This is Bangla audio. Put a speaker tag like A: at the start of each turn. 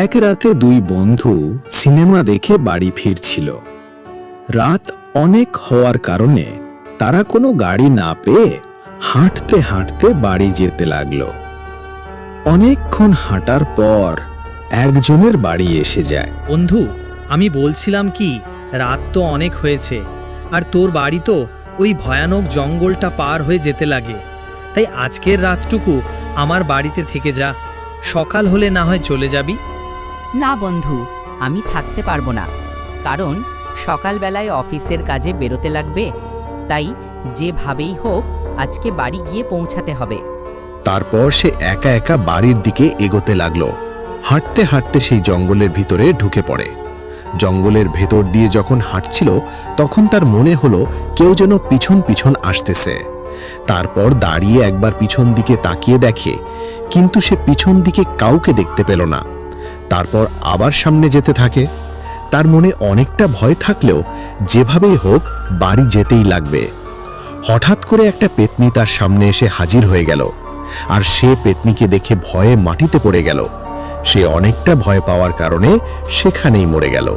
A: এক রাতে দুই বন্ধু সিনেমা দেখে বাড়ি ফিরছিল। রাত অনেক হওয়ার কারণে তারা কোনো গাড়ি না পেয়ে হাঁটতে হাঁটতে বাড়ি যেতে লাগল। অনেকক্ষণ হাঁটার পর একজনের বাড়ি এসে যায়।
B: বন্ধু, আমি বলছিলাম কি, রাত তো অনেক হয়েছে, আর তোর বাড়ি তো ওই ভয়ানক জঙ্গলটা পার হয়ে যেতে লাগে। তাই আজকের রাতটুকু আমার বাড়িতে থেকে যা, সকাল হলে না হয় চলে যাবি।
C: না বন্ধু, আমি থাকতে পারব না। কারণ সকালবেলায় অফিসের কাজে বেরোতে লাগবে, তাই যেভাবেই হোক আজকে বাড়ি গিয়ে পৌঁছাতে হবে।
D: তারপর সে একা একা বাড়ির দিকে এগোতে লাগল। হাঁটতে হাঁটতে সেই জঙ্গলের ভিতরে ঢুকে পড়ে। জঙ্গলের ভেতর দিয়ে যখন হাঁটছিল, তখন তার মনে হলো কেউ যেন পিছন পিছন আসতেছে। তারপর দাঁড়িয়ে একবার পিছন দিকে তাকিয়ে দেখে, কিন্তু সে পিছন দিকে কাউকে দেখতে পেল না। তারপর আবার সামনে যেতে থাকে। তার মনে অনেকটা ভয় থাকলেও যেভাবেই হোক বাড়ি যেতেই লাগবে। হঠাৎ করে একটা পেতনি তার সামনে এসে হাজির হয়ে গেল আর সে পেতনিকে দেখে ভয়ে মাটিতে পড়ে গেল। সে অনেকটা ভয় পাওয়ার কারণে সেখানেই মরে গেল।